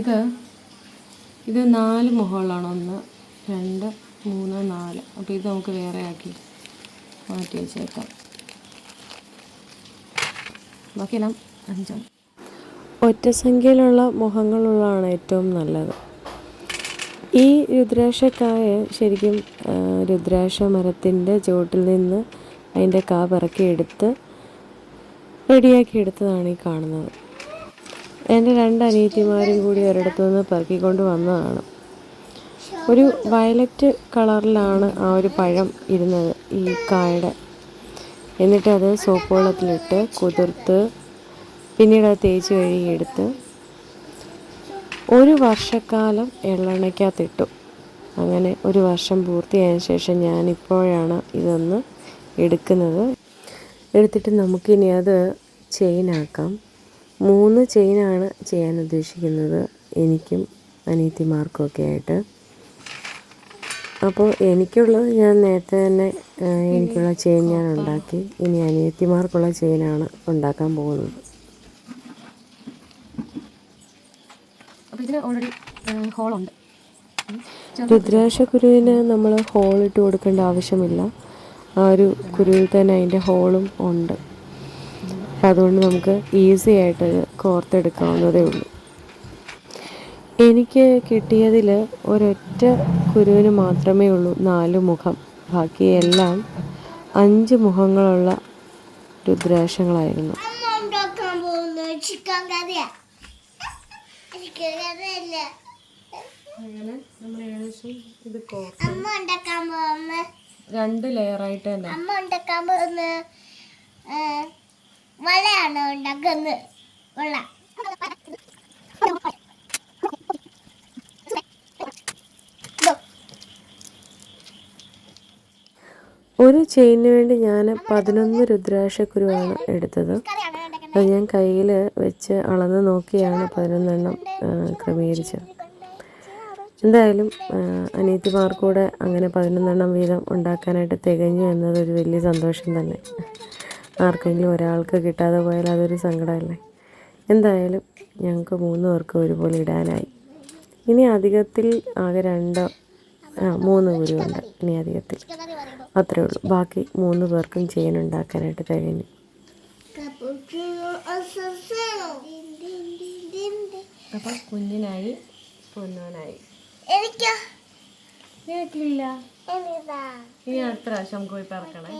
ഇത് ഇത് നാല് മുഖമുള്ളതാണ് ഒന്ന് രണ്ട് മൂന്ന് നാല്. അപ്പോൾ ഇത് നമുക്ക് വേറെ ആക്കി മാറ്റി വെച്ചേക്കാം. ബാക്കിയെല്ലാം അഞ്ചാണ്. ഒറ്റ സംഖ്യയിലുള്ള മുഖങ്ങളുള്ളതാണ് ഏറ്റവും നല്ലത്. ഈ രുദ്രാക്ഷക്കായ ശരിക്കും രുദ്രാക്ഷ മരത്തിന്റെ ചുവട്ടിൽ നിന്ന് അതിന്റെ കാ പിറക്കിയെടുത്ത് റെഡിയാക്കി എടുത്തതാണ് ഈ കാണുന്നത്. എന്റെ രണ്ട് അനിയത്തിമാരും കൂടി ഒരിടത്തു നിന്ന് പെറുക്കിക്കൊണ്ട് വന്നതാണ്. ഒരു വയലറ്റ് കളറിലാണ് ആ ഒരു പഴം ഇരുന്നത് ഈ കായുടെ എന്നിട്ട് അത് സോപ്പ് വെള്ളത്തിലിട്ട് കുതിർത്ത് പിന്നീട് അത് തേച്ച് കഴുകിയെടുത്ത് ഒരു വർഷക്കാലം എള്ളെണ്ണയ്ക്കകത്തിട്ടു. അങ്ങനെ ഒരു വർഷം പൂർത്തിയായ ശേഷം ഞാനിപ്പോഴാണ് ഇതൊന്ന് എടുക്കുന്നത്. എടുത്തിട്ട് നമുക്കിനി അത് ചെയിനാക്കാം മൂന്ന് ചെയിനാണ് ചെയ്യാൻ ഉദ്ദേശിക്കുന്നത് എനിക്കും അനിയത്തിമാർക്കും ഒക്കെ ആയിട്ട്. അപ്പോൾ എനിക്കുള്ളത് ഞാൻ നേരത്തെ തന്നെ എനിക്കുള്ള ചെയിൻ ഞാൻ ഉണ്ടാക്കി. ഇനി അനിയത്തിമാർക്കുള്ള ചെയിനാണ് ഉണ്ടാക്കാൻ പോകുന്നത്. അപ്പോൾ ഇതിന് ഓൾറെഡി ഹോളുണ്ട് രുദ്രാക്ഷ കുരുവിന് നമ്മൾ ഹോൾ ഇട്ട് കൊടുക്കേണ്ട ആവശ്യമില്ല. ആ ഒരു കുരുവിൽ തന്നെ അതിന്റെ ഹോളും ഉണ്ട്. അപ്പം അതുകൊണ്ട് നമുക്ക് ഈസി ആയിട്ട് കോർത്തെടുക്കാവുന്നതേ ഉള്ളൂ. എനിക്ക് കിട്ടിയതിൽ ഒരൊറ്റ കുരുവിന് മാത്രമേ ഉള്ളൂ നാല് മുഖം. ബാക്കിയെല്ലാം അഞ്ച് മുഖങ്ങളുള്ള രുദ്രാക്ഷങ്ങളായിരുന്നു. അമ്മ ഉണ്ടാക്കാൻ പോകുന്നത് ചിക്കൻ കറിയാ ചിക്കൻ കറിയല്ല നമ്മൾ ഏകദേശം ഇത് കോ അമ്മ ഉണ്ടാക്കാൻ പോകുന്ന രണ്ട് ലെയറായിട്ട് തന്നെ. അമ്മ ഉണ്ടാക്കാൻ പോകുന്ന വളയാണോ ഉണ്ടാക്കുന്നത്? വള ഒരു ചെയിന് വേണ്ടി ഞാൻ പതിനൊന്ന് രുദ്രാക്ഷക്കുരുവാണ് എടുത്തത്. അത് ഞാൻ കയ്യിൽ വെച്ച് അളന്ന് നോക്കിയാണ് പതിനൊന്നെണ്ണം ക്രമീകരിച്ചത്. എന്തായാലും അനിയത്തിമാർക്കൂടെ അങ്ങനെ പതിനൊന്നെണ്ണം വീതം ഉണ്ടാക്കാനായിട്ട് തികഞ്ഞു എന്നതൊരു വലിയ സന്തോഷം തന്നെ. ആർക്കെങ്കിലും ഒരാൾക്ക് കിട്ടാതെ പോയാൽ അതൊരു സങ്കടമല്ലേ? എന്തായാലും ഞങ്ങൾക്ക് മൂന്ന് പേർക്കും ഒരുപോലെ ഇടാനായി. ഇനി അധികത്തിൽ ആകെ രണ്ടോ ആ മൂന്ന് കുരുവുണ്ട് ഇനി അധികത്തിൽ. അത്രേ ഉള്ളൂ. ബാക്കി മൂന്ന് പേർക്കും ചെയിൻ ഉണ്ടാക്കാനായിട്ട് കഴിഞ്ഞു അപ്പം കുഞ്ഞിനായി പൊന്നോനായി. എനിക്കില്ല ഇനി അടുത്ത പ്രാവശ്യം പോയി പറക്കണേ.